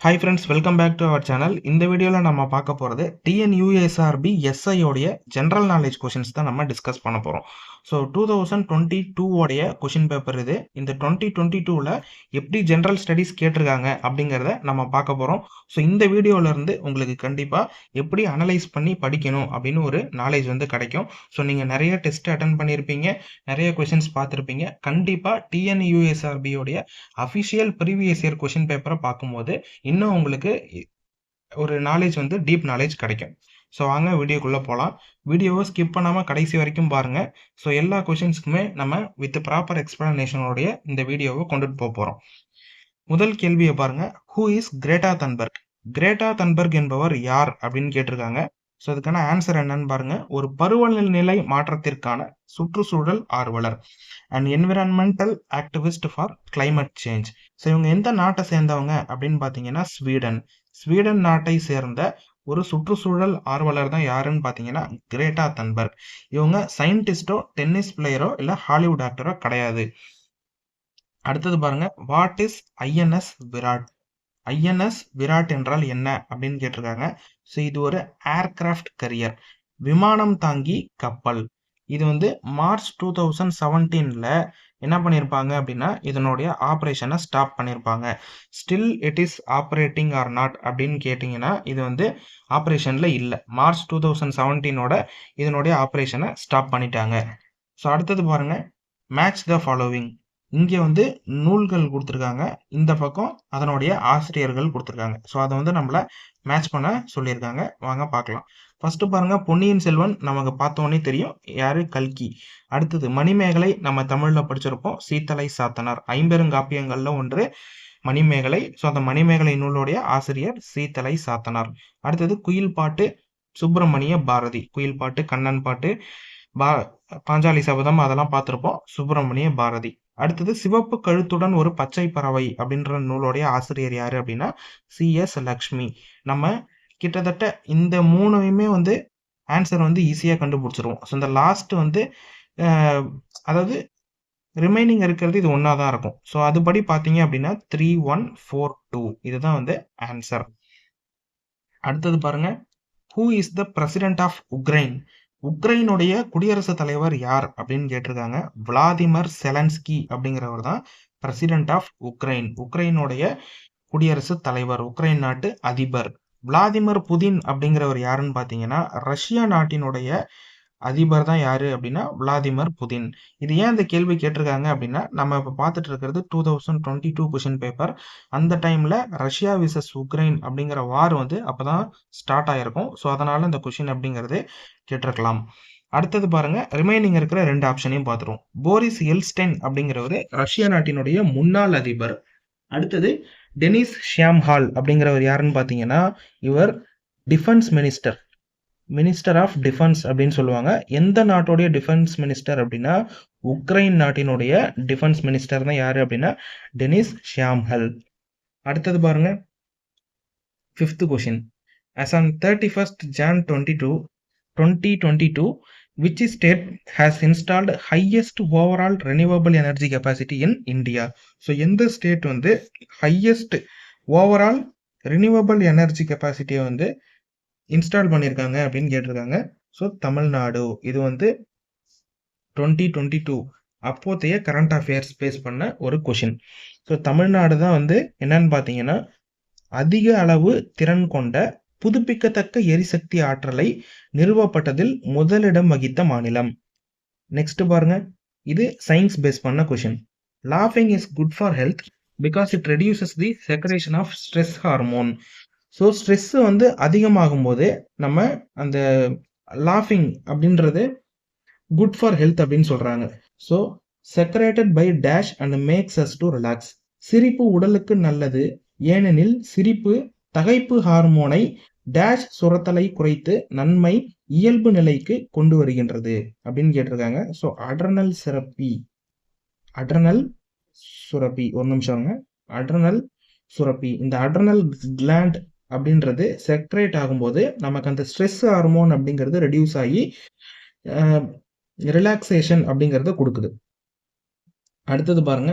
Hi friends welcome back to our channel இந்த வீடியோவில் நம்ம பார்க்க போகிறது டிஎன்யூஎஸ்ஆர்பி எஸ்ஐயோடைய ஜென்ரல் நாலேஜ் கொஷின்ஸ் தான் நம்ம டிஸ்கஸ் பண்ண போகிறோம் ஸோ டூ தௌசண்ட் டுவெண்ட்டி டூவோடைய கொஷின் பேப்பர் இது. இந்த டுவெண்ட்டி டுவெண்ட்டி டூவில் எப்படி ஜென்ரல் ஸ்டடீஸ் கேட்டிருக்காங்க அப்படிங்கிறத நம்ம பார்க்க போகிறோம் ஸோ இந்த வீடியோவிலேருந்து உங்களுக்கு கண்டிப்பாக எப்படி அனலைஸ் பண்ணி படிக்கணும் அப்படின்னு ஒரு நாலேஜ் வந்து கிடைக்கும். ஸோ நீங்கள் நிறைய டெஸ்ட் அட்டன் பண்ணியிருப்பீங்க நிறைய கொஷின்ஸ் பார்த்துருப்பீங்க. கண்டிப்பாக டிஎன்யூஎஸ்ஆர்பியோடைய அஃபிஷியல் ப்ரீவியஸ் இயர் கொஷின் பேப்பரை பார்க்கும்போது இன்னும் உங்களுக்கு ஒரு நாலேஜ் வந்து டீப் நாலேஜ் கிடைக்கும். ஸோ வாங்க வீடியோக்குள்ளே போகலாம் வீடியோவை ஸ்கிப் பண்ணாமல் கடைசி வரைக்கும் பாருங்கள் ஸோ எல்லா கொஷின்ஸ்க்குமே நம்ம வித் ப்ராப்பர் எக்ஸ்பிளனேஷனோடைய இந்த வீடியோவை கொண்டுட்டு போக போகிறோம் முதல் கேள்வியை பாருங்கள் who is Greta Thunberg Greta Thunberg என்பவர் யார் அப்படின்னு கேட்டிருக்காங்க. ஸோ அதுக்கான ஆன்சர் என்னன்னு பாருங்க. ஒரு பருவநிலை மாற்றத்திற்கான சுற்றுச்சூழல் ஆர்வலர். And environmental activist for climate change so இவங்க எந்த நாட்டை சேர்ந்தவங்க அப்படின்னு பார்த்தீங்கன்னா ஸ்வீடன். ஸ்வீடன் நாட்டை சேர்ந்த ஒரு சுற்றுச்சூழல் ஆர்வலர் தான் யாருன்னு பார்த்தீங்கன்னா கிரேட்டா தன்பர்க். இவங்க சயின்டிஸ்டோ டென்னிஸ் பிளேயரோ இல்லை ஹாலிவுட் ஆக்டரோ கிடையாது. அடுத்தது பாருங்க. What is INS Viraat? INS Viraat என்றால் என்ன அப்படின்னு கேட்டிருக்காங்க. ஸோ இது ஒரு ஏர்கிராஃப்ட் கரியர் விமானம் தாங்கி கப்பல். இது வந்து மார்ச் டூ தௌசண்ட் செவன்டீனில் என்ன பண்ணியிருப்பாங்க அப்படின்னா இதனுடைய ஆப்ரேஷனை ஸ்டாப் பண்ணியிருப்பாங்க still it is operating or not அப்படின்னு கேட்டிங்கன்னா இது வந்து ஆப்ரேஷனில் இல்லை. மார்ச் டூ தௌசண்ட் செவன்டீனோட இதனுடைய ஆப்ரேஷனை ஸ்டாப் பண்ணிட்டாங்க. ஸோ அடுத்தது பாருங்கள் மேட்ச் த ஃபாலோவிங் இங்கே வந்து நூல்கள் கொடுத்துருக்காங்க. இந்த பக்கம் அதனுடைய ஆசிரியர்கள் கொடுத்துருக்காங்க. ஸோ அதை வந்து நம்மளை மேட்ச் பண்ண சொல்லியிருக்காங்க. வாங்க பார்க்கலாம். ஃபர்ஸ்ட் பாருங்க பொன்னியின் செல்வன் நமக்கு பார்த்தோன்னே தெரியும். யாரு? கல்கி. அடுத்தது மணிமேகலை நம்ம தமிழில் படிச்சிருப்போம். சீத்தலை சாத்தனார். ஐம்பெருங்காப்பியங்களில் ஒன்று மணிமேகலை. ஸோ அந்த மணிமேகலை நூலுடைய ஆசிரியர் சீத்தலை சாத்தனார். அடுத்தது குயில் பாட்டு சுப்பிரமணிய பாரதி. குயில் பாட்டு கண்ணன் பாட்டு பா பாஞ்சாலி சபதம் அதெல்லாம் பார்த்துருப்போம். சுப்பிரமணிய பாரதி. அடுத்தது சிவப்பு கழுத்துடன் ஒரு பச்சை பறவை அப்படின்ற நூலோடைய ஆசிரியர் யாரு அப்படின்னா சி எஸ் லக்ஷ்மி. நம்ம கிட்டத்தட்ட இந்த மூணுமே வந்து ஆன்சர் வந்து ஈஸியாக கண்டுபிடிச்சிருவோம். ஸோ இந்த லாஸ்ட் வந்து அதாவது ரிமைனிங் இருக்கிறது இது ஒன்றா தான் இருக்கும். ஸோ அதுபடி பார்த்தீங்க அப்படின்னா த்ரீ ஒன் ஃபோர் டூ இதுதான் வந்து ஆன்சர் அடுத்தது பாருங்க. Who is the president of Ukraine உக்ரைனுடைய குடியரசுத் தலைவர் யார் அப்படின்னு கேட்டிருக்காங்க விளாதிமர் செலன்ஸ்கி அப்படிங்கிறவர் தான் பிரசிடென்ட் ஆஃப் உக்ரைன் உக்ரைனுடைய குடியரசுத் தலைவர் உக்ரைன் நாட்டு அதிபர். விளாதிமர் புதின் அப்படிங்கிறவர் யாருன்னு பார்த்தீங்கன்னா ரஷ்யா நாட்டினுடைய அதிபர் தான் யாரு அப்படின்னா விளாதிமிர் புதின். இது ஏன் இந்த கேள்வி கேட்டிருக்காங்க அப்படின்னா நம்ம இப்போ பார்த்துட்டு இருக்கிறது two thousand twenty two question paper அந்த டைம்ல ரஷ்யா விசஸ் உக்ரைன் அப்படிங்கிற வார் வந்து அப்போதான் ஸ்டார்ட் ஆயிருக்கும். ஸோ அதனால இந்த கொஷின் அப்படிங்கிறது கேட்டிருக்கலாம். அடுத்தது பாருங்க ரிமைனிங் இருக்கிற ரெண்டு ஆப்ஷனையும் பார்த்துருவோம். போரிஸ் எல்ஸ்டைன் அப்படிங்கிறவர் ரஷ்யா நாட்டினுடைய முன்னாள் அதிபர். அடுத்தது டெனிஸ் ஷியாம்ஹால் அப்படிங்கிறவர் யாருன்னு பார்த்தீங்கன்னா இவர் defence minister minister of defence அப்படின்னு சொல்லுவாங்க. எந்த நாட்டுடைய டிஃபென்ஸ் மினிஸ்டர் அப்படின்னா உக்ரைன் நாட்டினுடைய டிஃபென்ஸ் மினிஸ்டர் தான் யார் அப்படின்னா டெனிஸ் ஷியாம்ஹல். அடுத்தது பாருங்க. Fifth question as on thirty first Jan twenty two twenty twenty two which state has installed highest overall renewable energy capacity in India so எந்த state வந்து highest overall renewable energy கெப்பாசிட்டியை வந்து install பண்ணியிருக்காங்க அப்படின்னு கேட்டிருக்காங்க. So Tamil Nadu இது வந்து twenty twenty two அப்போதைய கரண்ட் அஃபேர்ஸ் பேஸ் பண்ண ஒரு கொஷின் ஸோ தமிழ்நாடு தான் வந்து என்னன்னு பார்த்தீங்கன்னா அதிக அளவு திறன் கொண்ட புதுப்பிக்கத்தக்க எரிசக்தி ஆற்றலை நிறுவப்பட்டதில் முதலிடம் வகித்த மாநிலம். நெக்ஸ்ட் பாருங்க. இது சயின்ஸ் பேஸ் பண்ண question லாஃபிங் is good for health because it reduces the secretion of stress hormone so stress வந்து அதிகமாகும் போது நம்ம அந்த லாஃபிங் அப்படின்றது குட் ஃபார் ஹெல்த் அப்படின்னு சொல்கிறாங்க so secreted by dash and makes us to relax சிரிப்பு உடலுக்கு நல்லது. ஏனெனில் சிரிப்பு தகைப்பு ஹார்மோனை டேஷ் சுரத்தலை குறைத்து நன்மை இயல்பு நிலைக்கு கொண்டு வருகின்றது அப்படின்னு கேட்டிருக்காங்க. ஸோ அட்ரனல் சிறப்பி அட்ரனல் சுரப்பி ஒரு நிமிஷம்ங்க அட்ரனல் சுரப்பி இந்த அட்ரனல் கிளாண்ட் அப்படின்றது செக்ரேட் ஆகும்போது நமக்கு அந்த ஸ்ட்ரெஸ் ஹார்மோன் அப்படிங்கிறது ரெடியூஸ் ஆகி ரிலாக்ஸேஷன் அப்படிங்கிறத கொடுக்குது. அடுத்தது பாருங்க.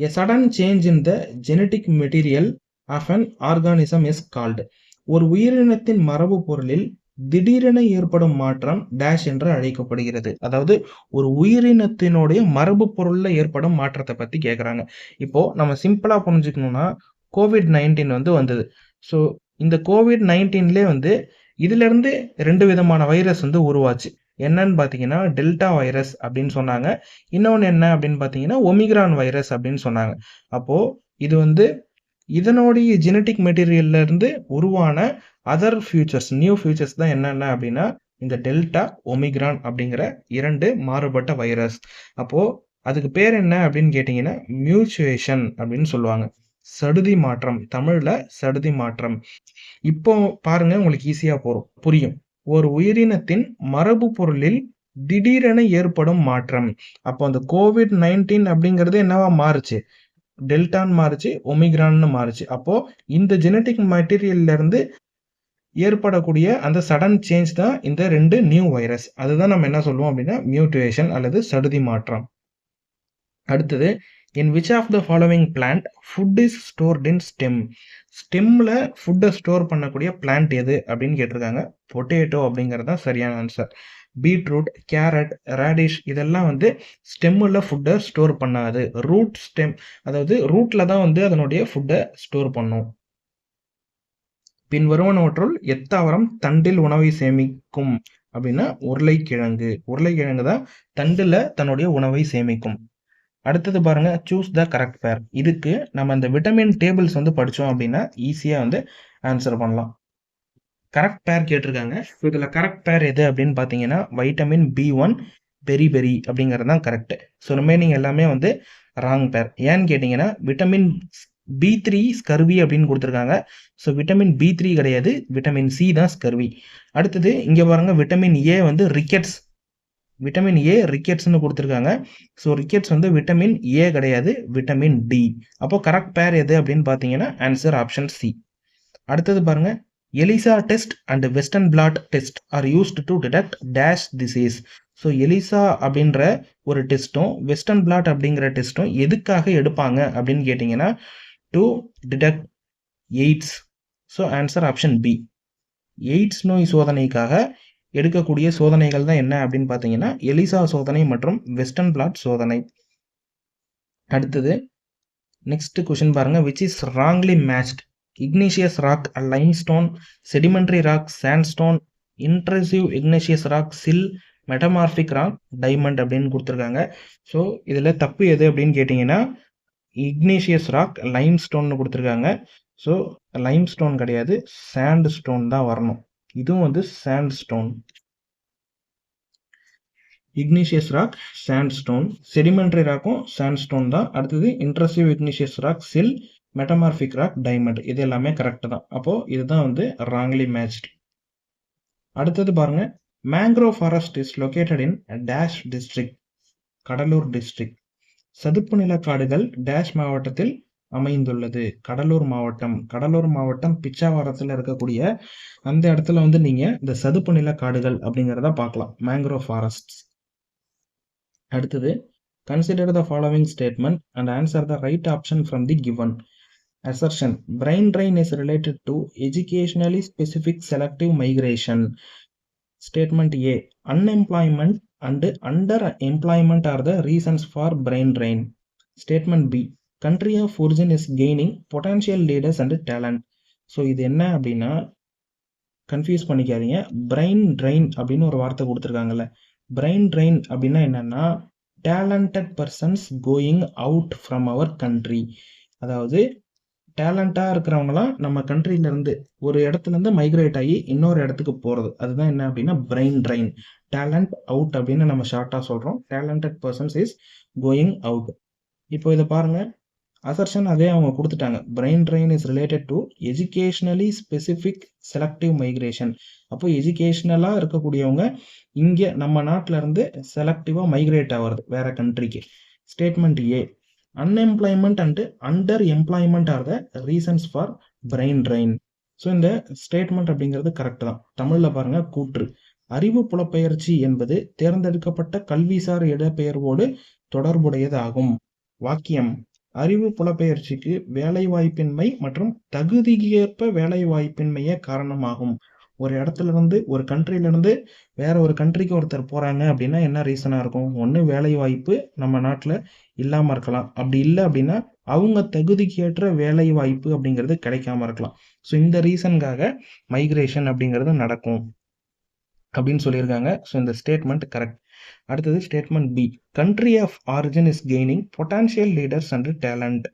A sudden change in the genetic material of an organism is called ஒரு உயிரினத்தின் மரபு பொருளில் திடீரென ஏற்படும் மாற்றம் டேஷ் என்று அழைக்கப்படுகிறது. அதாவது ஒரு உயிரினத்தினுடைய மரபு பொருளில் ஏற்படும் மாற்றத்தை பற்றி கேட்குறாங்க இப்போ நம்ம சிம்பிளாக புரிஞ்சுக்கணும்னா கோவிட் நைன்டீன் வந்து வந்தது. ஸோ இந்த கோவிட் நைன்டீன்லேயே வந்து இதுலேருந்து ரெண்டு விதமான வைரஸ் வந்து உருவாச்சு. என்னன்னு பார்த்தீங்கன்னா டெல்டா வைரஸ் அப்படின்னு சொன்னாங்க. இன்னொன்று என்ன அப்படின்னு பார்த்தீங்கன்னா ஒமிக்ரான் வைரஸ் அப்படின்னு சொன்னாங்க. அப்போது இது வந்து இதனுடைய ஜெனட்டிக் மெட்டீரியல்லேருந்து உருவான அதர் ஃபியூச்சர்ஸ் நியூ ஃபியூச்சர்ஸ் தான் என்னென்ன அப்படின்னா இந்த டெல்டா ஒமிக்ரான் அப்படிங்கிற இரண்டு மாறுபட்ட வைரஸ் அப்போது அதுக்கு பேர் என்ன அப்படின்னு கேட்டிங்கன்னா மியூச்சுவேஷன் அப்படின்னு சொல்லுவாங்க. சடுதி மாற்றம். தமிழ்ல சடுதி மாற்றம். இப்போ பாருங்க உங்களுக்கு ஈஸியா போறோம். புரியும். ஒரு உயிரினத்தின் மரபு பொருளில் திடீரென ஏற்படும் மாற்றம். அப்போ அந்த கோவிட் நைன்டீன் அப்படிங்கிறது என்னவா மாறுச்சு? டெல்டான்னு மாறுச்சு ஒமிக்ரான்னு மாறுச்சு. அப்போ இந்த ஜெனட்டிக் மெட்டீரியல்ல இருந்து ஏற்படக்கூடிய அந்த சடன் சேஞ்ச் தான் இந்த ரெண்டு நியூ வைரஸ் அதுதான் நம்ம என்ன சொல்லுவோம் அப்படின்னா மியூட்டேஷன் அல்லது சடுதி மாற்றம். அடுத்தது in which of the following plant food is stored in stem ஸ்டெம்மில் ஃபுட்டை ஸ்டோர் பண்ணக்கூடிய பிளான்ட் எது அப்படின்னு கேட்டிருக்காங்க. பொட்டேட்டோ அப்படிங்கிறது தான் சரியான ஆன்சர் பீட்ரூட் கேரட் ரேடிஷ் இதெல்லாம் வந்து ஸ்டெம்மில் ஃபுட்டை ஸ்டோர் பண்ணாது. ரூட் ஸ்டெம் அதாவது ரூட்டில் தான் வந்து அதனுடைய ஃபுட்டை ஸ்டோர் பண்ணும். பின் வருவனவற்றுள் எத்தாவரம் தண்டில் உணவை சேமிக்கும்? அப்படின்னா உருளைக்கிழங்கு. உருளைக்கிழங்கு தான் தண்டில் தன்னுடைய உணவை சேமிக்கும். அடுத்தது பாருங்க சூஸ் த கரெக்ட் பேர் இதுக்கு நம்ம இந்த விட்டமின் டேபிள்ஸ் வந்து படித்தோம் அப்படின்னா ஈஸியாக வந்து ஆன்சர் பண்ணலாம். கரெக்ட் பேர் கேட்டிருக்காங்க. இதில் கரெக்ட் பேர் எது அப்படின்னு பார்த்தீங்கன்னா vitamin B one beri beri அப்படிங்கிறது தான் கரெக்டு ஸோ ரிமைனிங் எல்லாமே வந்து ராங் பேர் ஏன்னு கேட்டிங்கன்னா விட்டமின் பி த்ரீ ஸ்கர்வி அப்படின்னு கொடுத்துருக்காங்க. ஸோ விட்டமின் பி த்ரீ கிடையாது. விட்டமின் சி தான் ஸ்கர்வி அடுத்தது இங்கே பாருங்கள் விட்டமின் ஏ வந்து ரிக்கெட்ஸ் விட்டமின் ஏ ரிக்கெட்ஸ்னு கொடுத்துருக்காங்க. ஸோ ரிக்கெட்ஸ் வந்து விட்டமின் ஏ கிடையாது விட்டமின் டி அப்போ கரெக்ட் பேர் எது அப்படின்னு பார்த்தீங்கன்னா ஆன்சர் ஆப்ஷன் சி அடுத்தது பாருங்க. ELISA test and western blot test are used to detect dash disease so ELISA அப்படின்ற ஒரு டெஸ்ட்டும் வெஸ்டர்ன் பிளாட் அப்படிங்கிற டெஸ்ட்டும் எதுக்காக எடுப்பாங்க அப்படின்னு கேட்டிங்கன்னா to detect AIDS so answer option B AIDS நோய் சோதனைக்காக எடுக்கக்கூடிய சோதனைகள் தான் என்ன அப்படின்னு பார்த்தீங்கன்னா எலிசா சோதனை மற்றும் வெஸ்டர்ன் பிளாட் சோதனை. அடுத்தது நெக்ஸ்ட் கொஷின் பாருங்க. Which is wrongly matched igneous rock limestone sedimentary rock sandstone intrusive igneous rock sill metamorphic rock diamond அப்படின்னு கொடுத்துருக்காங்க. ஸோ இதில் தப்பு எது அப்படின்னு கேட்டிங்கன்னா இக்னீஷியஸ் ராக் லைம் ஸ்டோன்னு கொடுத்துருக்காங்க. ஸோ லைம் ஸ்டோன் கிடையாது சாண்ட் ஸ்டோன் தான் வரணும். இதுவும் வந்து sandstone igneous rock sandstone sedimentary ராக்கும் sandstone தான். அடுத்தது intrusive igneous rock sill metamorphic rock diamond இது எல்லாமே கரெக்ட் தான். அப்போது இதுதான் வந்து ராங்லி மேட்ச்டு அடுத்தது பாருங்க. Mangrove forest is located in dash district Cuddalore district சதுப்பு நில காடுகள் டேஷ் மாவட்டத்தில் அமைந்துள்ளது கடலூர் மாவட்டம் கடலூர் மாவட்டம் பிச்சாவரத்தில் இருக்கக்கூடிய அந்த இடத்துல வந்து நீங்க இந்த சதுப்பு நில காடுகள் அப்படிங்கிறத பார்க்கலாம் மேங்க்ரோவ் ஃபாரஸ்ட் அடுத்தது consider the following statement and answer the right option from the given assertion brain drain is related to educationally specific selective migration statement a unemployment and underemployment are the reasons for brain drain statement b country of origin is gaining potential leaders and talent so இது என்ன அப்படின்னா confuse பண்ணிக்காதீங்க. Brain train அப்படின்னு ஒரு வார்த்தை கொடுத்துருக்காங்கல்ல. Brain drain அப்படின்னா என்னென்னா talented persons going out from our country அதாவது டேலண்டாக இருக்கிறவங்களாம் நம்ம கண்ட்ரிலேருந்து ஒரு இடத்துலேருந்து மைக்ரேட் ஆகி இன்னொரு இடத்துக்கு போகிறது அதுதான் என்ன அப்படின்னா பிரெயின் ட்ரைன் டேலண்ட் அவுட் அப்படின்னு நம்ம ஷார்ட்டாக சொல்கிறோம் talented persons is going out இப்போ இதை பாருங்கள் அசர்ஷன் அதே அவங்க கொடுத்துட்டாங்க. Brain drain is related to educationally specific selective migration அப்போ எஜுகேஷ்னலாக இருக்கக்கூடியவங்க இங்கே நம்ம நாட்டிலேருந்து செலக்டிவாக மைக்ரேட் ஆகிறது வேறு கண்ட்ரிக்கு statement A unemployment and underemployment are the reasons for brain drain so இந்த ஸ்டேட்மெண்ட் அப்படிங்கிறது கரெக்ட் தான். தமிழில் பாருங்கள் கூற்று. அறிவு புலப்பெயர்ச்சி என்பது தேர்ந்தெடுக்கப்பட்ட கல்விசார் இடப்பெயர்வோடு தொடர்புடையதாகும். வாக்கியம். அறிவு புலப்பெயர்ச்சிக்கு வேலைவாய்ப்பின்மை மற்றும் தகுதிக்கேற்ப வேலைவாய்ப்பின்மையே காரணமாகும். ஒரு இடத்துல இருந்து ஒரு countryல வேற ஒரு கண்ட்ரிக்கு ஒருத்தர் போகிறாங்க அப்படின்னா என்ன ரீசனாக இருக்கும்? ஒன்று வேலை வாய்ப்பு நம்ம நாட்டில் இல்லாமல் இருக்கலாம். அப்படி இல்லை அப்படின்னா அவங்க தகுதிக்கேற்ற வேலைவாய்ப்பு வேலை வாய்ப்பு அப்படிங்கிறது கிடைக்காம இருக்கலாம். ஸோ இந்த ரீசனுக்காக மைக்ரேஷன் அப்படிங்கிறது நடக்கும். அப்படின்னு சொல்லியிருக்காங்க. ஸோ இந்த ஸ்டேட்மெண்ட் கரெக்ட் அடுத்தது statement B country of origin is gaining potential leaders and talent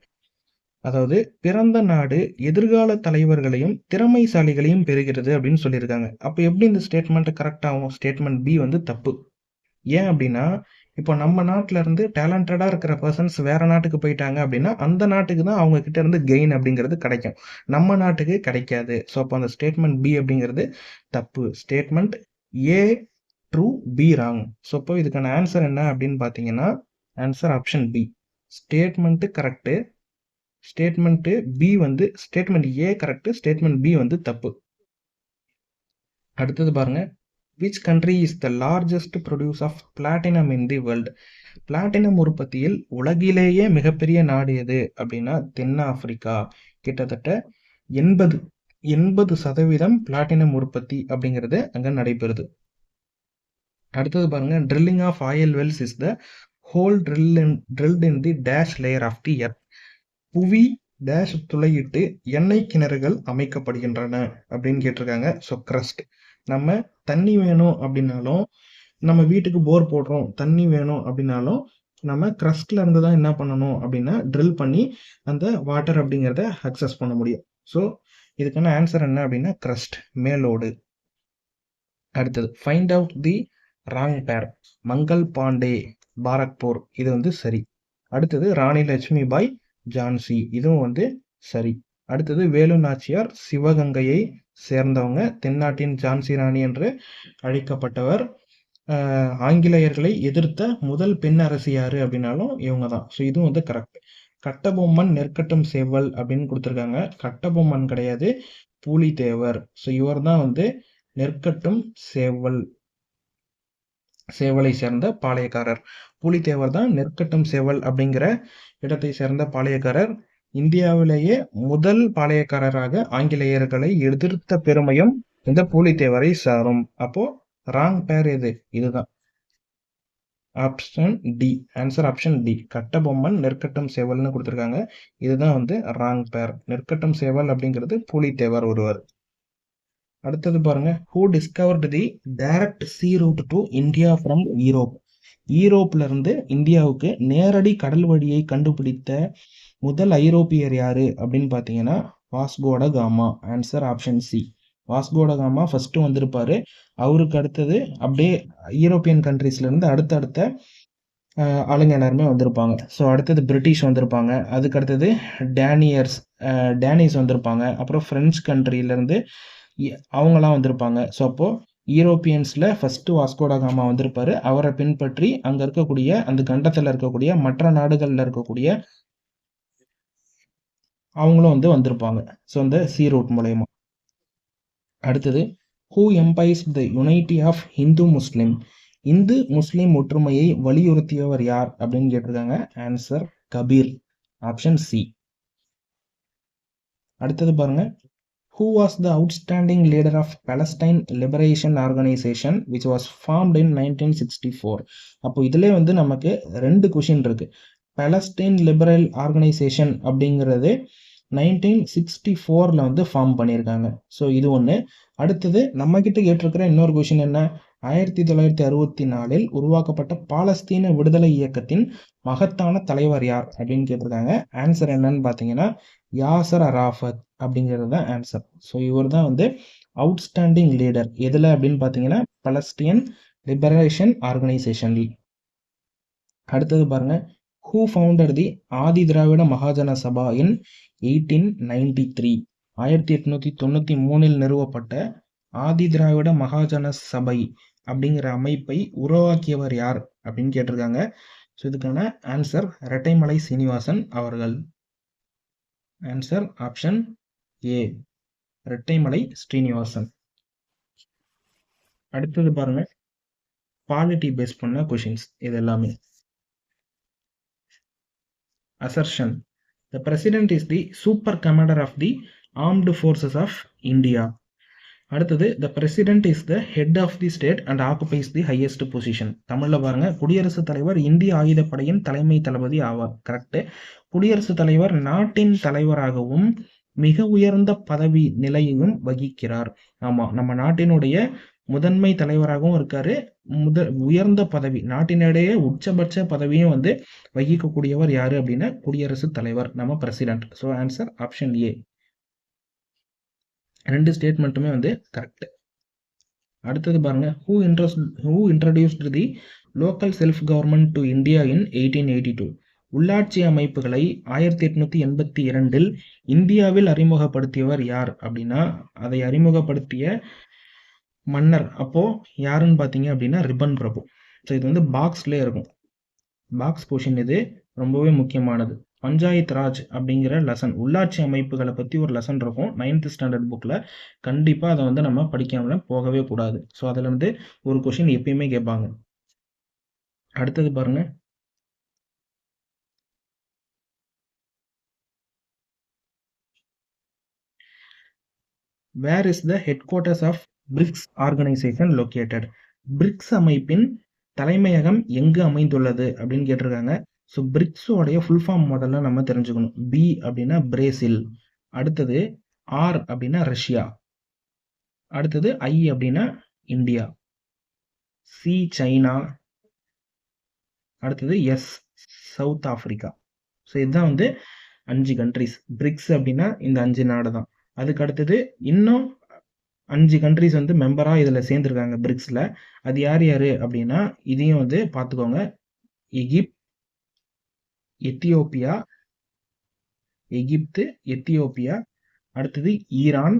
அதாவது பிறந்த நாடு எதிர்கால தலைவர்களையும் திறமைசாலிகளையும் பெறுகிறது அப்படின்னு சொல்லியிருக்காங்க. அப்போ எப்படி இந்த ஸ்டேட்மெண்ட் கரெக்ட் ஆகும்? ஸ்டேட்மெண்ட் பி வந்து தப்பு. ஏன் அப்படின்னா இப்போ நம்ம நாட்டில இருந்து டேலண்டடாக இருக்கிற பர்சன்ஸ் வேற நாட்டுக்கு போயிட்டாங்க அப்படின்னா அந்த நாட்டுக்கு தான் அவங்க கிட்ட இருந்து கெயின் அப்படிங்கிறது கிடைக்கும். நம்ம நாட்டுக்கு கிடைக்காது. ஸோ அப்போ அந்த ஸ்டேட்மெண்ட் பி அப்படிங்கிறது தப்பு. Statement A true B wrong so இப்போ இதுக்கான ஆன்சர் என்ன அப்படின்னு பார்த்தீங்கன்னா answer option B statement correct statement B வந்து statement A correct statement B வந்து தப்பு. அடுத்தது பாருங்க. Which country is the largest produce of platinum in the world platinum உற்பத்தியில் உலகிலேயே மிகப்பெரிய நாடு எது? அப்படின்னா தென்னாப்பிரிக்கா. கிட்டத்தட்ட எண்பது எண்பது சதவீதம் பிளாட்டினம் உற்பத்தி அப்படிங்கிறது அங்கே நடைபெறுது. அடுத்தது பாருங்க drilling of oil wells is the hole drill drilled in the dash layer of the earth புவி டேஷ் துளையிட்டு எண்ணெய் கிணறுகள் அமைக்கப்படுகின்றன அப்படின்னு கேட்டிருக்காங்க. ஸோ கிரஸ்ட் நம்ம தண்ணி வேணும் அப்படின்னாலும் நம்ம வீட்டுக்கு போர் போடுறோம் தண்ணி வேணும் அப்படின்னாலும் நம்ம கிரஸ்ட்ல இருந்து தான் என்ன பண்ணணும் அப்படின்னா ட்ரில் பண்ணி அந்த வாட்டர் அப்படிங்கிறத அக்சஸ் பண்ண முடியும். ஸோ இதுக்கான ஆன்சர் என்ன அப்படின்னா கிரஸ்ட் மேலோடு. அடுத்தது ஃபைண்ட் அவுட் தி ராங் பேர் மங்கள் பாண்டே பாரக்பூர். இது வந்து சரி. அடுத்தது ராணி லட்சுமி பாய் ஜான்சி. இதுவும் வந்து சரி. அடுத்தது வேலு நாச்சியார் சிவகங்கையை சேர்ந்தவங்க. தென்னாட்டின் ஜான்சி ராணி என்று அழைக்கப்பட்டவர். ஆஹ் ஆங்கிலேயர்களை எதிர்த்த முதல் பெண் அரசு யாரு அப்படின்னாலும் இவங்க தான் ஸோ இதுவும் வந்து கரெக்ட் கட்டபொம்மன் நெற்கட்டும் சேவல் அப்படின்னு கொடுத்துருக்காங்க. கட்டபொம்மன் கிடையாது பூலித்தேவர். ஸோ இவர் தான் வந்து நெற்கட்டும் சேவல். சேவலை சேர்ந்த பாளையக்காரர். பூலித்தேவர் தான் நெற்கட்டும் சேவல் அப்படிங்கிற இடத்தை சேர்ந்த பாளையக்காரர். இந்தியாவிலேயே முதல் பாளையக்காரராக ஆங்கிலேயர்களை எதிர்த்த பெருமையும் இந்த பூலித்தேவரை சாரும். அப்போ ராங் பேர் எது? இதுதான். Option D answer option D Kattabomman நெற்கட்டம் சேவல்னு கொடுத்துருக்காங்க. இதுதான் வந்து ராங் பேர் நெற்கட்டம் சேவல் அப்படிங்கிறது புலித்தேவர் ஒருவர். அடுத்தது பாருங்க. Who discovered the direct sea route to India from Europe ஈரோப்ல இருந்து இந்தியாவுக்கு நேரடி கடல் வழியை கண்டுபிடித்த முதல் ஐரோப்பியர் யாரு அப்படின்னு பார்த்தீங்கன்னா Vasco da Gama. Answer option C Vasco da Gama first வந்திருப்பார் வந்திருப்பாரு. அவருக்கு அடுத்தது அப்படியே யூரோப்பியன் கண்ட்ரீஸ்லேருந்து அடுத்தடுத்த ஆளுங்க எல்லாருமே வந்திருப்பாங்க. ஸோ அடுத்தது பிரிட்டிஷ் வந்திருப்பாங்க. அதுக்கு அடுத்தது டேனியர்ஸ் டேனிஸ் வந்திருப்பாங்க. அப்புறம் ஃப்ரெஞ்ச் கண்ட்ரிலேருந்து அவங்களாம் வந்திருப்பாங்க. ஸோ அப்போது யூரோப்பியன்ஸில் ஃபஸ்ட்டு வாஸ்கோட வந்திருப்பார் வந்திருப்பாரு. அவரை பின்பற்றி அங்கே இருக்கக்கூடிய அந்த கண்டத்தில் இருக்கக்கூடிய மற்ற நாடுகளில் இருக்கக்கூடிய அவங்களும் வந்து வந்திருப்பாங்க. ஸோ அந்த சீ ரூட் மூலயமா. அடுத்தது who emphasise the unity of Hindu Muslim Hindu முஸ்லிம் ஒற்றுமையை வலியுறுத்தியவர் யார் அப்படின்னு கேட்டிருக்காங்க? ஆன்சர் கபீர். ஆப்ஷன் சி அடுத்தது பாருங்க who was the outstanding leader of Palestine Liberation Organisation which was formed in nineteen sixty four அப்போ இதிலே வந்து நமக்கு ரெண்டு கொஷின் இருக்கு. பலஸ்டைன் லிபரல் ஆர்கனைசேஷன் அப்படிங்கிறது நைன்டீன் சிக்ஸ்டி ஃபோரில் வந்து ஃபார்ம் பண்ணியிருக்காங்க. ஸோ இது ஒன்று அடுத்தது நம்ம கிட்ட கேட்டிருக்கிற இன்னொரு கொஷின் என்ன? ஆயிரத்தி தொள்ளாயிரத்தி அறுபத்தி நாலில் உருவாக்கப்பட்ட பாலஸ்தீன விடுதலை இயக்கத்தின் மகத்தான தலைவர் யார்? அப்படின்னு கேட்டிருக்காங்க. ஆன்சர் என்னன்னு பார்த்தீங்கன்னா யாசர் அராஃபத் அப்படிங்கிறது தான் ஆன்சர் ஸோ இவர் தான் வந்து அவுட்ஸ்டாண்டிங் லீடர் எதில் அப்படின்னு பார்த்தீங்கன்னா பலஸ்டியன் லிபரேஷன் ஆர்கனைசேஷன் அடுத்தது பாருங்க. Who founded the Adi Dravida Mahajana Sabha in eighteen ninety three ஆயிரத்தி எட்நூத்தி தொண்ணூத்தி மூணில் நிறுவப்பட்ட ஆதி திராவிட மகாஜன சபை அப்படிங்கிற அமைப்பை உருவாக்கியவர் யார் அப்படின்னு கேட்டிருக்காங்க. ஸோ இதுக்கான ஆன்சர் ரெட்டைமலை சீனிவாசன் அவர்கள். Answer option A Rettaimalai Srinivasan அடுத்தது பாருங்க. பாலிட்டி பேஸ் பண்ண கொஷின்ஸ் இது எல்லாமே. Assertion president is the super commander of the armed forces of India அடுத்தது the president is the head of the state and occupies the highest position தமிழில் பாருங்க குடியரசுத் தலைவர் இந்திய ஆயுதப்படையின் தலைமை தளபதி ஆவார். கரெக்டு குடியரசுத் தலைவர் நாட்டின் தலைவராகவும் மிக உயர்ந்த பதவி நிலையையும் வகிக்கிறார். ஆமாம் நம்ம நாட்டினுடைய முதன்மை தலைவராகவும் இருக்காரு. முத உயர்ந்த பதவி நாட்டினிடையே உச்சபட்ச பதவியும் வந்து வகிக்கக்கூடியவர் யாரு அப்படின்னா குடியரசுத் தலைவர் நம்ம president so answer option A ரெண்டு ஸ்டேட்மெண்ட்டுமே வந்து கரெக்ட் அடுத்தது பாருங்க. Who intro who introduced the local self government to India in eighteen eighty two உள்ளாட்சி அமைப்புகளை ஆயிரத்தி எட்நூத்தி எண்பத்தி இரண்டில் இந்தியாவில் அறிமுகப்படுத்தியவர் யார் அப்படின்னா அதை அறிமுகப்படுத்திய மன்னர். அப்போ யாருன்னு பார்த்தீங்க அப்படின்னா ரிப்பன் பிரபு. ஸோ இது வந்து பாக்ஸ்லேயே இருக்கும். பாக்ஸ் போர்ஷன் இது ரொம்பவே முக்கியமானது. பஞ்சாயத் ராஜ் அப்படிங்கிற லெசன். உள்ளாட்சி அமைப்புகளை பற்றி ஒரு லெசன் இருக்கும். நைன்த் ஸ்டாண்டர்ட் புக்கில் கண்டிப்பாக அதை வந்து நம்ம படிக்காமல் போகவே கூடாது. ஸோ அதில் வந்து ஒரு கொஷின் எப்பயுமே கேட்பாங்க. அடுத்தது பாருங்க. Where is the headquarters of BRICS organisation located BRICS அமைப்பின் தலைமையகம் எங்கு அமைந்துள்ளது அப்படின்னு கேட்டிருக்காங்க. ஸோ பிரிக்ஸோடைய ஃபுல் ஃபார்ம் முதல்ல நம்ம தெரிஞ்சுக்கணும். பி அப்படின்னா பிரேசில் அடுத்தது ஆர் அப்படின்னா ரஷ்யா அடுத்தது ஐ அப்படின்னா இந்தியா சி சைனா அடுத்தது எஸ் சவுத் ஆஃப்ரிக்கா ஸோ இதுதான் வந்து அஞ்சு கண்ட்ரிஸ் பிரிக்ஸ் அப்படின்னா இந்த அஞ்சு நாடு தான் அதுக்கு அடுத்தது இன்னும் அஞ்சு கண்ட்ரிஸ் வந்து மெம்பராக இதில் சேர்ந்துருக்காங்க பிரிக்ஸில் அது யார் யார் அப்படின்னா இதையும் வந்து பார்த்துக்கோங்க. எகிப்த் எத்தியோப்பியா எகிப்து எத்தியோப்பியா அடுத்தது Iran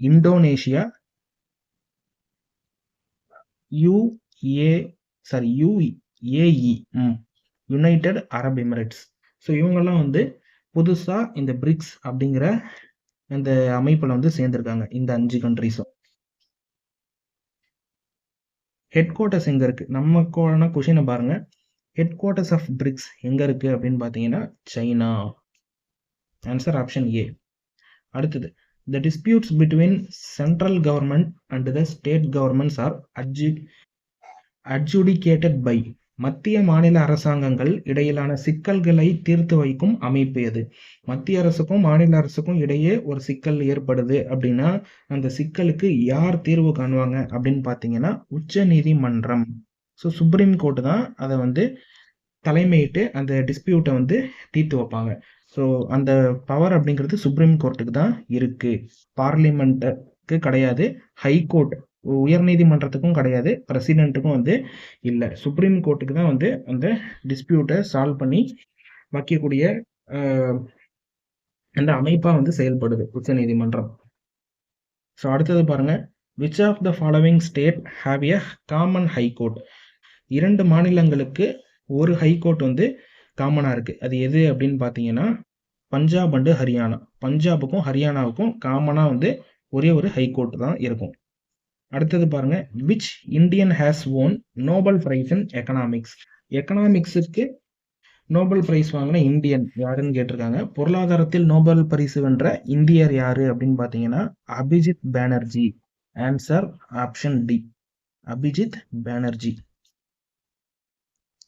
Indonesia UA sorry UAE United Arab Emirates so இவங்கெல்லாம் வந்து புதுசாக இந்த பிரிக்ஸ் அப்படிங்கிற இந்த அமைப்பில் வந்து சேர்ந்துருக்காங்க இந்த அஞ்சு கண்ட்ரிஸும் ஹெட் குவார்ட்டர்ஸ் எங்கே இருக்குது நமக்கான கொஷினை பாருங்கள் ஹெட் குவார்ட்டர்ஸ் ஆஃப் பிரிக்ஸ் எங்கே இருக்குது அப்படின்னு பார்த்தீங்கன்னா சைனா. ஆன்சர் ஆப்ஷன் ஏ அடுத்தது the disputes between central government and the state governments are adju adjudicated by மத்திய மாநில அரசாங்கங்கள் இடையிலான சிக்கல்களை தீர்த்து வைக்கும் அமைப்பு எது? மத்திய அரசுக்கும் மாநில அரசுக்கும் இடையே ஒரு சிக்கல் ஏற்படுது அப்படின்னா அந்த சிக்கலுக்கு யார் தீர்வு காணுவாங்க அப்படின்னு பார்த்தீங்கன்னா உச்ச நீதிமன்றம். ஸோ சுப்ரீம் கோர்ட்டு தான் அதை வந்து தலைமையிட்டு அந்த டிஸ்பியூட்டை வந்து தீர்த்து வைப்பாங்க. ஸோ அந்த பவர் அப்படிங்கிறது சுப்ரீம் கோர்ட்டுக்கு தான் இருக்குது பார்லிமெண்ட்டுக்கு கிடையாது. ஹைகோர்ட் உயர்நீதிமன்றத்துக்கும் கிடையாது பிரசிடென்ட்டுக்கும் வந்து இல்லை. சுப்ரீம் கோர்ட்டுக்கு தான் வந்து அந்த டிஸ்பியூட்டை சால்வ் பண்ணி வைக்கக்கூடிய அந்த அமைப்பாக வந்து செயல்படுது உச்ச நீதிமன்றம். ஸோ அடுத்தது பாருங்க. Which of the following state have a common high court இரண்டு மாநிலங்களுக்கு ஒரு ஹைகோர்ட் வந்து காமனாக இருக்குது அது எது அப்படின்னு பார்த்தீங்கன்னா பஞ்சாப் அண்டு ஹரியானா. பஞ்சாபுக்கும் ஹரியானாவுக்கும் காமனாக வந்து ஒரே ஒரு ஹைகோர்ட் தான் இருக்கும். அடுத்தது பாருங்க which Indian has won Nobel prize in economics எக்கனாமிக்ஸுக்கு Nobel prize வாங்கின இந்தியன் யாருன்னு கேட்டிருக்காங்க. பொருளாதாரத்தில் நோபல் பரிசு வென்ற இந்தியர் யாரு அப்படின்னு பார்த்தீங்கன்னா Abhijit Banerjee. Answer option D Abhijit Banerjee.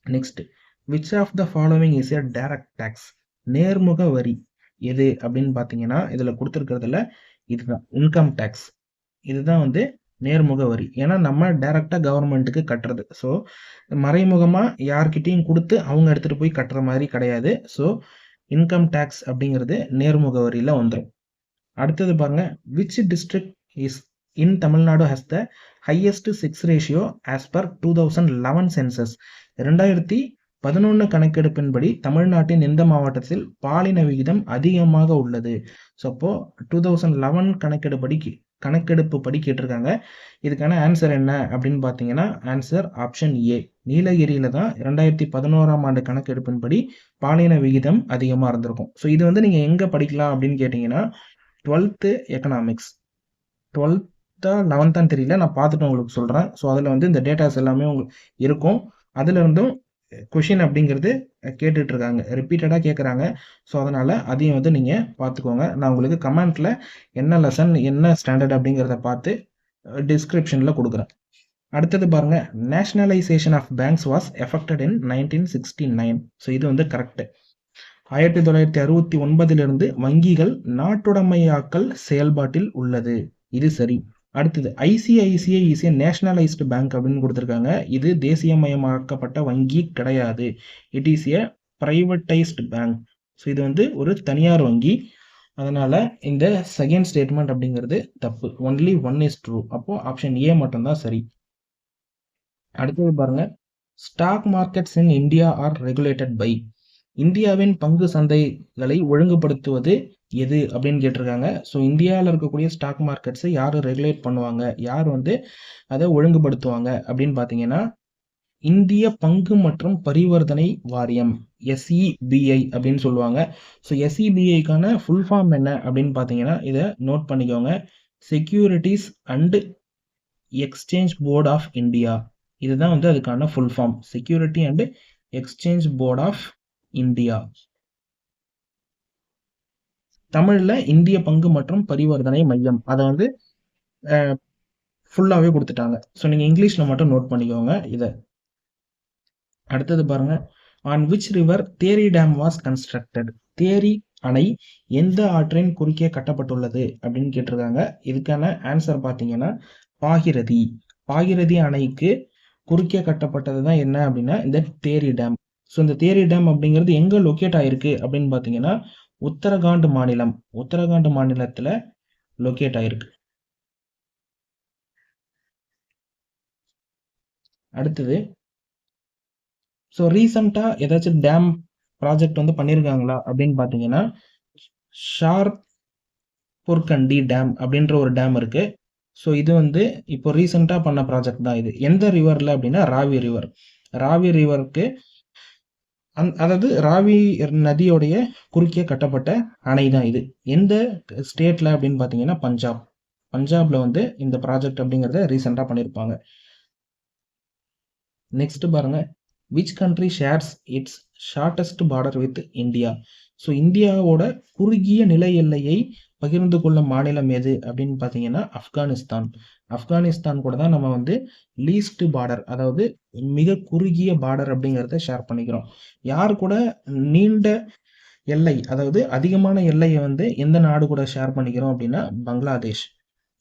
Next which of the following is a direct tax நேர்முக வரி. எது அப்படின்னு பார்த்தீங்கன்னா இதில் கொடுத்துருக்கிறதுல இதுதான் இன்கம் டேக்ஸ் இதுதான் வந்து நேர்முக வரி. ஏன்னா நம்ம டைரக்டாக கவர்மெண்ட்டுக்கு கட்டுறது. ஸோ மறைமுகமாக யார்கிட்டையும் கொடுத்து அவங்க எடுத்துகிட்டு போய் கட்டுற மாதிரி கிடையாது. ஸோ இன்கம் டேக்ஸ் அப்படிங்கிறது நேர்முக வரியில் வந்துடும் அடுத்தது பாருங்க which district is in Tamil Nadu has the highest sex ratio as per two thousand eleven census ரெண்டாயிரத்தி பதினொன்று கணக்கெடுப்பின்படி தமிழ்நாட்டின் எந்த மாவட்டத்தில் பாலின விகிதம் அதிகமாக உள்ளது? ஸோ அப்போது டூ தௌசண்ட் லெவன் கணக்கெடுப்படி கணக்கெடுப்பு படி கேட்டிருக்காங்க. இதுக்கான ஆன்சர் என்ன அப்படின்னு பார்த்தீங்கன்னா ஆன்சர் ஆப்ஷன் ஏ நீலகிரியில தான் ரெண்டாயிரத்தி பதினோராம் ஆண்டு கணக்கெடுப்பின்படி பாலின விகிதம் அதிகமாக இருந்திருக்கும். ஸோ இது வந்து நீங்கள் எங்கே படிக்கலாம் அப்படின்னு கேட்டிங்கன்னா டுவெல்த்து எக்கனாமிக்ஸ் டுவெல்த்தா லெவன்த்தான்னு தெரியல நான் பார்த்துட்டு உங்களுக்கு சொல்கிறேன் ஸோ அதில் வந்து இந்த டேட்டாஸ் எல்லாமே உங்களுக்கு இருக்கும். அதுலேருந்தும் கொஷின் அப்படிங்கிறது கேட்டுட்டு இருக்காங்க ரிப்பீட்டடாக கேட்குறாங்க ஸோ அதனால் அதையும் வந்து நீங்கள் பார்த்துக்கோங்க நான் உங்களுக்கு கமெண்ட்டில் என்ன லெசன் என்ன ஸ்டாண்டர்ட் அப்படிங்கிறத பார்த்து டிஸ்கிரிப்ஷனில் கொடுக்குறேன். அடுத்தது பாருங்க. Nationalisation of banks was effected in nineteen sixty nine so இது வந்து கரெக்டு ஆயிரத்தி தொள்ளாயிரத்தி அறுபத்தி ஒன்பதிலிருந்து வங்கிகள் நாட்டுடைமையாக்கல் செயல்பாட்டில் உள்ளது. இது சரி. அடுத்தது ICICI is a nationalised bank அப்படின்னு கொடுத்துருக்காங்க. இது தேசியமயமாக்கப்பட்ட வங்கி கிடையாது. It is a privatised bank so இது வந்து ஒரு தனியார் வங்கி. அதனால் இந்த செகண்ட் ஸ்டேட்மெண்ட் அப்படிங்கிறது தப்பு. ஒன்லி ஒன் இஸ் ட்ரூ அப்போது ஆப்ஷன் ஏ மட்டும்தான் சரி. அடுத்தது பாருங்கள் stock markets in India are regulated by இந்தியாவின் பங்கு சந்தைகளை ஒழுங்குபடுத்துவது எது அப்படின்னு கேட்டிருக்காங்க. ஸோ இந்தியாவில் இருக்கக்கூடிய ஸ்டாக் மார்க்கெட்ஸை யார் ரெகுலேட் பண்ணுவாங்க? யார் வந்து அதை ஒழுங்குபடுத்துவாங்க? அப்படின்னு பார்த்தீங்கன்னா இந்திய பங்கு மற்றும் பரிவர்த்தனை வாரியம் எஸ்இபிஐ அப்படின்னு சொல்லுவாங்க. ஸோ எஸ்இபிஐக்கான ஃபுல் ஃபார்ம் என்ன அப்படின்னு பார்த்தீங்கன்னா இதை நோட் பண்ணிக்கோங்க. Securities and exchange board of India இதுதான் வந்து அதுக்கான full form security and exchange board of India தமிழ்ல இந்திய பங்கு மற்றும் பரிவர்த்தனை மையம். அதை வந்து ஃபுல்லாகவே கொடுத்துட்டாங்க. ஸோ நீங்கள் இங்கிலீஷில் மட்டும் நோட் பண்ணிக்கோங்க இதை. அடுத்தது பாருங்க. On which river Tehri dam was constructed Tehri அணை எந்த ஆற்றின் குறுக்கே கட்டப்பட்டுள்ளது அப்படின்னு கேட்டிருக்காங்க. இதுக்கான ஆன்சர் பார்த்தீங்கன்னா பாகிரதி. பாகிரதி அணைக்கு குறுக்கே கட்டப்பட்டது தான் என்ன அப்படின்னா இந்த தேரி டேம் ஸோ இந்த தேரி டேம் அப்படிங்கிறது எங்கே லொக்கேட் ஆயிருக்கு அப்படின்னு பார்த்தீங்கன்னா உத்தரகாண்ட் மாநிலம் உத்தரகாண்ட் மாநிலத்தில் லொக்கேட் ஆயிருக்கு. அடுத்தது ஸோ ரீசண்டாக ஏதாச்சும் டேம் ப்ராஜெக்ட் வந்து பண்ணியிருக்காங்களா அப்படின்னு பார்த்தீங்கன்னா ஷார் புர்கண்டி டேம் அப்படின்ற ஒரு டேம் இருக்கு. ஸோ இது வந்து இப்போ ரீசெண்டாக பண்ண ப்ராஜெக்ட் தான் இது. எந்த ரிவரில் அப்படின்னா ராவி ரிவர் ராவி ரிவருக்கு அந் அதாவது ராவி நதியோடைய குறுக்கே கட்டப்பட்ட அணை தான் இது. எந்த ஸ்டேட்டில் அப்படின்னு பார்த்தீங்கன்னா பஞ்சாப். பஞ்சாபில் வந்து இந்த ப்ராஜெக்ட் அப்படிங்கிறத ரீசெண்டாக பண்ணியிருப்பாங்க நெக்ஸ்ட் பாருங்கள் which country shares its shortest border with India so இந்தியாவோட குறுகிய நிலை எல்லையை பகிர்ந்து கொள்ளும் மாநிலம் எது அப்படின்னு பார்த்தீங்கன்னா ஆப்கானிஸ்தான். ஆப்கானிஸ்தான் கூட தான் நம்ம வந்து லீஸ்ட் பார்டர் அதாவது மிக குறுகிய பார்டர் அப்படிங்கிறத ஷேர் பண்ணிக்கிறோம். யார் கூட நீண்ட எல்லை அதாவது அதிகமான எல்லையை வந்து எந்த நாடு கூட ஷேர் பண்ணிக்கிறோம் அப்படின்னா பங்களாதேஷ்.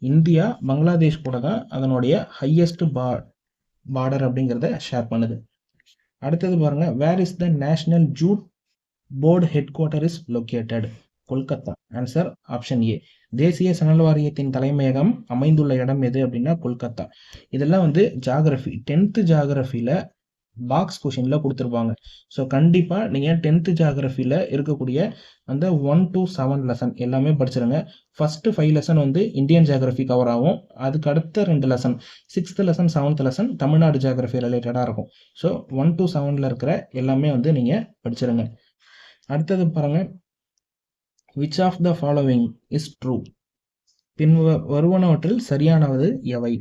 இந்தியா பங்களாதேஷ் கூட தான் அதனுடைய ஹையஸ்ட் பா பார்டர் அப்படிங்கிறத ஷேர் பண்ணுது. அடுத்தது பாருங்க where is the national jute board headquarter is located Kolkata. Answer option A தேசிய சணல் வாரியத்தின் தலைமையகம் அமைந்துள்ள இடம் எது அப்படின்னா கொல்கத்தா. இதெல்லாம் வந்து ஜாகிரபி டென்த்து ஜாகிரஃபியில் பாக்ஸ் கொஷினில் கொடுத்துருப்பாங்க. ஸோ கண்டிப்பாக நீங்கள் டென்த்து ஜாகிரஃபியில் இருக்கக்கூடிய அந்த ஒன் டு செவன் லெசன் எல்லாமே படிச்சிருங்க. ஃபஸ்ட்டு ஃபைவ் லெசன் வந்து இந்தியன் ஜாகிரஃபி கவர் ஆகும். அதுக்கு அடுத்த ரெண்டு lesson sixth lesson seventh lesson Tamil Nadu geography ரிலேட்டடாக இருக்கும். ஸோ ஒன் டு செவனில் இருக்கிற எல்லாமே வந்து நீங்கள் படிச்சிருங்க. அடுத்தது பாருங்கள் which of the following is true பின் வருவனவற்றில் சரியானவது எவை?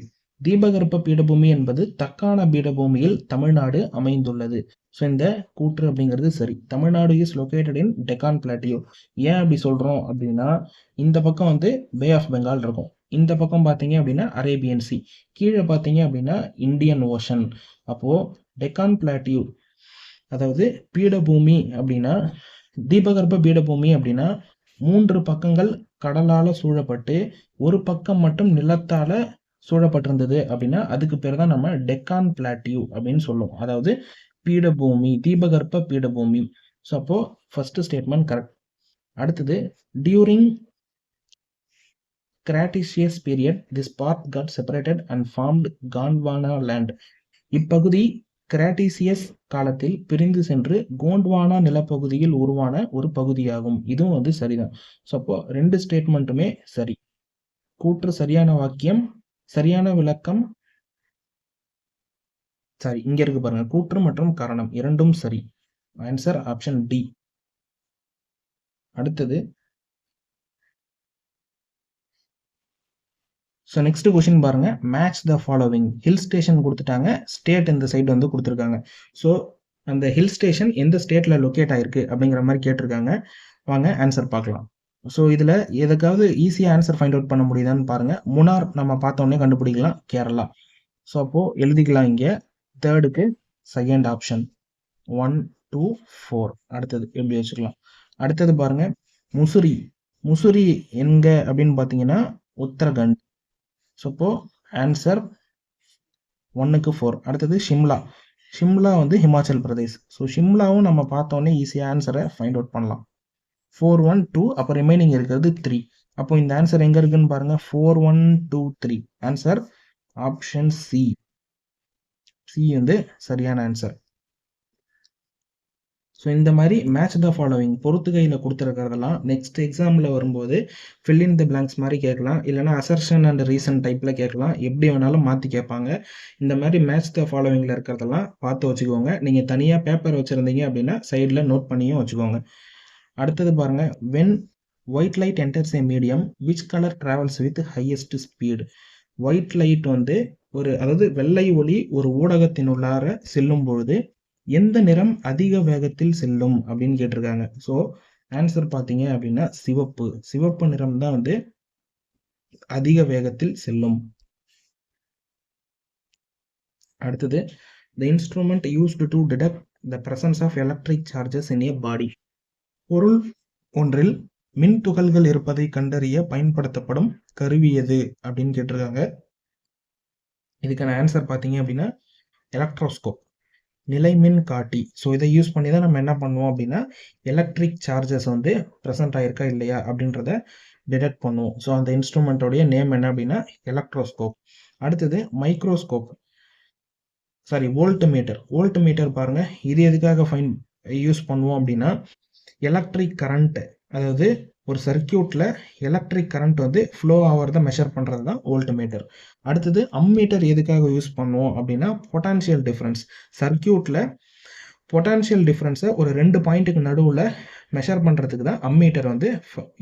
தீபகற்ப பீடபூமி என்பது தக்கான பீடபூமியில் தமிழ்நாடு அமைந்துள்ளது. ஸோ இந்த கூற்று அப்படிங்கிறது சரி. Tamil Nadu is located in Deccan plateau ஏன் அப்படி சொல்கிறோம் அப்படின்னா இந்த பக்கம் வந்து பே ஆஃப் பெங்கால் இருக்கும். இந்த பக்கம் பார்த்தீங்க அப்படின்னா அரேபியன் சி கீழே பார்த்தீங்க அப்படின்னா இந்தியன் ஓஷன் அப்போது டெக்கான் பிளாட்டியூ அதாவது பீடபூமி அப்படின்னா தீபகற்ப பீடபூமி அப்படின்னா மூன்று பக்கங்கள் கடலால் சூழப்பட்டு ஒரு பக்கம் மட்டும் நிலத்தால் சூழப்பட்டிருந்தது அப்படின்னா அதுக்கு பேர் தான் நம்ம டெக்கான் பிளாட்டியூ அப்படின்னு சொல்லுவோம். அதாவது பீடபூமி தீபகற்ப பீடபூமி. ஸோ அப்போ ஃபர்ஸ்ட் ஸ்டேட்மெண்ட் கரெக்ட் அடுத்தது during cretaceous period this part got separated and formed Gondwana land இப்பகுதி கிராட்டிசியஸ் காலத்தில் பிரிந்து சென்று கோண்ட்வானா நிலப்பகுதியில் உருவான ஒரு பகுதியாகும். இதுவும் வந்து சரிதான். ஸோ அப்போ ரெண்டு ஸ்டேட்மெண்ட்டுமே சரி. கூற்று சரியான வாக்கியம் சரியான விளக்கம். சாரி இங்க இருக்கு பாருங்க. கூற்று மற்றும் காரணம் இரண்டும் சரி. ஆன்சர் ஆப்ஷன் டி அடுத்தது. ஸோ நெக்ஸ்ட் கொஷின் பாருங்க. Match the following hill station கொடுத்துட்டாங்க. ஸ்டேட் இந்த சைடு வந்து கொடுத்துருக்காங்க. ஸோ அந்த ஹில் ஸ்டேஷன் எந்த ஸ்டேட்டில் லொக்கேட் ஆயிருக்கு அப்படிங்கிற மாதிரி கேட்டிருக்காங்க. வாங்க ஆன்சர் பார்க்கலாம். ஸோ இதில் எதுக்காவது ஈஸியாக ஆன்சர் ஃபைண்ட் அவுட் பண்ண முடியுதான்னு பாருங்கள் முனார் நம்ம பார்த்தோன்னே கண்டுபிடிக்கலாம் கேரளா. ஸோ அப்போது எழுதிக்கலாம் இங்கே. தேர்டுக்கு second option one two four அடுத்தது எப்படி வச்சுக்கலாம்? அடுத்தது பாருங்கள் முசுரி முசுரி எங்க அப்படின்னு பார்த்தீங்கன்னா உத்தரகண்ட். ஸோ அப்போது ஆன்சர் ஒன்றுக்கு ஃபோர் அடுத்தது ஷிம்லா ஷிம்லா வந்து ஹிமாச்சல் பிரதேஷ். ஸோ ஷிம்லாவும் நம்ம பார்த்தோன்னே ஈஸியாக ஆன்சரை ஃபைண்ட் அவுட் பண்ணலாம். ஃபோர் ஒன் டூ அப்போ ரிமைனிங் இருக்கிறது த்ரீ அப்போ இந்த ஆன்சர் எங்கே இருக்குன்னு பாருங்கள் four one two three answer option C C வந்து சரியான ஆன்சர் ஸோ இந்த மாதிரி மேட்ச் த ஃபாலோவிங் பொறுத்துகையில் கொடுத்துருக்கிறதெல்லாம் நெக்ஸ்ட் எக்ஸாமில் வரும்போது ஃபில் இன் த பிளாங்க்ஸ் மாதிரி கேட்கலாம். இல்லைனா அசர்ஷன் அண்ட் ரீசன் டைப்பில் கேட்கலாம். எப்படி வேணாலும் மாற்றி கேட்பாங்க. இந்த மாதிரி மேட்ச் த ஃபாலோவிங்கில் இருக்கிறதெல்லாம் பார்த்து வச்சுக்கோங்க. நீங்கள் தனியாக பேப்பர் வச்சுருந்தீங்க அப்படின்னா சைடில் நோட் பண்ணியும் வச்சுக்கோங்க. அடுத்தது பாருங்கள் when white light enters a medium which colour travels with highest speed white light வந்து ஒரு அதாவது வெள்ளை ஒளி ஒரு ஊடகத்தினுள்ளார செல்லும் பொழுது எந்த நிறம் அதிக வேகத்தில் செல்லும் அப்படின்னு கேட்டிருக்காங்க. ஸோ ஆன்சர் பார்த்தீங்க அப்படின்னா சிவப்பு. சிவப்பு நிறம் தான் வந்து அதிக வேகத்தில் செல்லும். அடுத்தது the instrument used to detect the presence of electric charges in a body பொருள் ஒன்றில் மின் துகள்கள் இருப்பதை கண்டறிய பயன்படுத்தப்படும் கருவி எது அப்படின்னு கேட்டிருக்காங்க. இதுக்கான ஆன்சர் பார்த்தீங்க அப்படின்னா எலக்ட்ரோஸ்கோப் நிலைமின் காட்டி. ஸோ இதை யூஸ் பண்ணி தான் நம்ம என்ன பண்ணுவோம் அப்படின்னா எலக்ட்ரிக் சார்ஜஸ் வந்து ப்ரெசென்ட் ஆகிருக்கா இல்லையா அப்படின்றத டிடெக்ட் பண்ணுவோம். ஸோ அந்த இன்ஸ்ட்ருமெண்ட்டோடைய நேம் என்ன அப்படின்னா எலக்ட்ரோஸ்கோப் அடுத்தது microscope sorry voltmeter voltmeter பாருங்கள் இது எதுக்காக ஃபைன் யூஸ் பண்ணுவோம் அப்படின்னா எலக்ட்ரிக் கரண்ட்டு அதாவது ஒரு சர்க்கியூட்டில் எலக்ட்ரிக் கரண்ட் வந்து ஃப்ளோ ஆகிறத மெஷர் பண்ணுறது தான் வோல்ட் மீட்டர் அடுத்தது அம்மீட்டர் எதுக்காக யூஸ் பண்ணுவோம் அப்படின்னா பொட்டான்ஷியல் டிஃப்ரென்ஸ் சர்க்கியூட்டில் பொட்டான்ஷியல் டிஃப்ரென்ஸை ஒரு ரெண்டு பாயிண்ட்டுக்கு நடுவில் மெஷர் பண்ணுறதுக்கு தான் அம்மீட்டர் வந்து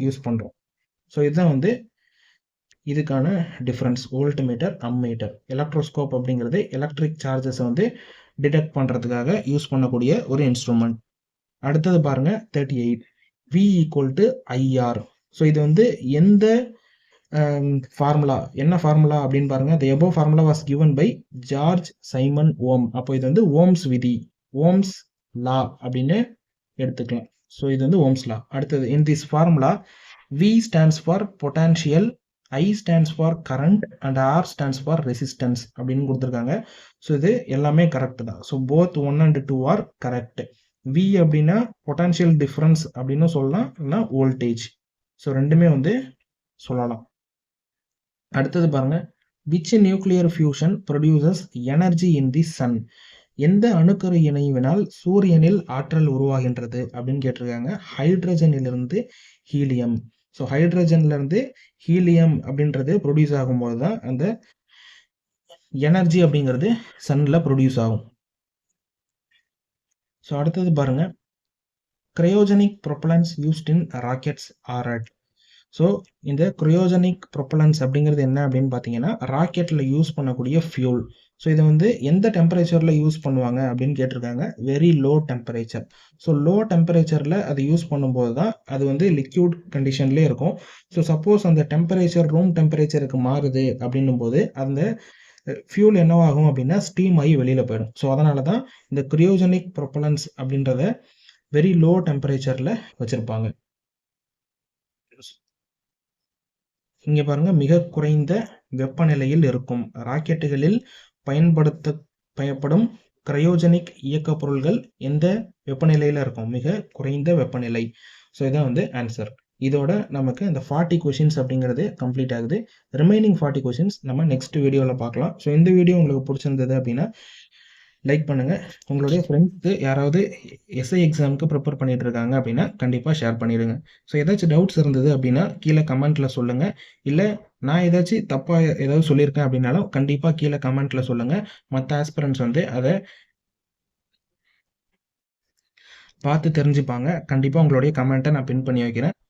யூஸ் பண்ணுறோம் ஸோ இதுதான் வந்து இதுக்கான difference voltmeter ammeter electroscope அப்படிங்கிறது எலக்ட்ரிக் சார்ஜஸை வந்து டிடெக்ட் பண்ணுறதுக்காக யூஸ் பண்ணக்கூடிய ஒரு இன்ஸ்ட்ருமெண்ட் அடுத்தது பாருங்கள் thirty eight V equal to IR so இது வந்து எந்த um, ஃபார்முலா என்ன ஃபார்முலா அப்படின்னு பாருங்க the above formula was given by George Simon Ohm அப்போ இது வந்து ஓம்ஸ் விதி ஓம்ஸ் லா அப்படின்னு எடுத்துக்கலாம். ஸோ இது வந்து ஓம்ஸ் லா அடுத்தது in this formula V stands for potential I stands for current and R stands for resistance அப்படின்னு கொடுத்துருக்காங்க. ஸோ இது எல்லாமே கரெக்ட் தான். So both one and two are correct V அப்படின்னா பொட்டான்ஷியல் டிஃப்ரென்ஸ் அப்படின்னு சொல்லலாம் இல்லைனா வோல்டேஜ் ஸோ ரெண்டுமே வந்து சொல்லலாம். அடுத்தது பாருங்க. Which nuclear fusion produces energy in the sun எந்த அணுக்கரு இணைவினால் சூரியனில் ஆற்றல் உருவாகின்றது அப்படின்னு கேட்டிருக்காங்க. ஹைட்ரஜனிலிருந்து ஹீலியம் ஸோ ஹைட்ரஜன்லேருந்து ஹீலியம் அப்படின்றது ப்ரொடியூஸ் ஆகும்போது தான் அந்த எனர்ஜி அப்படிங்கிறது சன்னில் ப்ரொடியூஸ் ஆகும். ஸோ அடுத்தது பாருங்கள் cryogenic propellants used in rockets are at so இந்த க்ரையோஜெனிக் ப்ரொப்பலன்ஸ் அப்படிங்கிறது என்ன அப்படின்னு பார்த்தீங்கன்னா ராக்கெட்டில் யூஸ் பண்ணக்கூடிய ஃபியூல் ஸோ இதை வந்து எந்த டெம்பரேச்சரில் யூஸ் பண்ணுவாங்க அப்படின்னு கேட்டிருக்காங்க. Very low temperature so low டெம்பரேச்சரில் அது யூஸ் பண்ணும்போது தான் அது வந்து லிக்யூட் கண்டிஷன்லேயே இருக்கும். ஸோ சப்போஸ் அந்த டெம்பரேச்சர் ரூம் டெம்பரேச்சருக்கு மாறுது அப்படின்னும் போது அந்த ஃபியூல் என்னவாகும் அப்படின்னா ஸ்டீம் ஆகி வெளியில் போயிடும். ஸோ அதனால தான் இந்த கிரியோஜெனிக் ப்ரொப்பலன்ஸ் அப்படின்றத வெரி லோ டெம்பரேச்சரில் வச்சுருப்பாங்க. இங்கே பாருங்கள் மிக குறைந்த வெப்பநிலையில் இருக்கும். ராக்கெட்டுகளில் பயன்படுத்த பயப்படும் கிரையோஜெனிக் இயக்க பொருள்கள் எந்த வெப்பநிலையில் இருக்கும்? மிக குறைந்த வெப்பநிலை. ஸோ இதான் வந்து ஆன்சர் இதோட நமக்கு இந்த ஃபார்ட்டி கொஷின்ஸ் அப்படிங்கிறது கம்ப்ளீட் ஆகுது. ரிமைனிங் ஃபார்ட்டி கொஷின்ஸ் நம்ம நெக்ஸ்ட் வீடியோவில் பார்க்கலாம். ஸோ இந்த வீடியோ உங்களுக்கு பிடிச்சிருந்தது அப்படின்னா லைக் பண்ணுங்கள் உங்களுடைய ஃப்ரெண்ட்ஸுக்கு யாராவது எஸ்ஐ எக்ஸாமுக்கு ப்ரிப்பேர் பண்ணிகிட்டு இருக்காங்க அப்படின்னா கண்டிப்பாக ஷேர் பண்ணிடுங்க. ஸோ ஏதாச்சும் டவுட்ஸ் இருந்தது அப்படின்னா கீழே கமெண்ட்டில் சொல்லுங்கள் இல்லை நான் ஏதாச்சும் தப்பாக ஏதாவது சொல்லியிருக்கேன் அப்படின்னாலும் கண்டிப்பாக கீழே கமெண்ட்டில் சொல்லுங்கள் மற்ற ஆஸ்பிரண்ட்ஸ் வந்து அதை பார்த்து தெரிஞ்சுப்பாங்க. கண்டிப்பாக உங்களுடைய கமெண்ட்டை நான் பின் பண்ணி வைக்கிறேன்.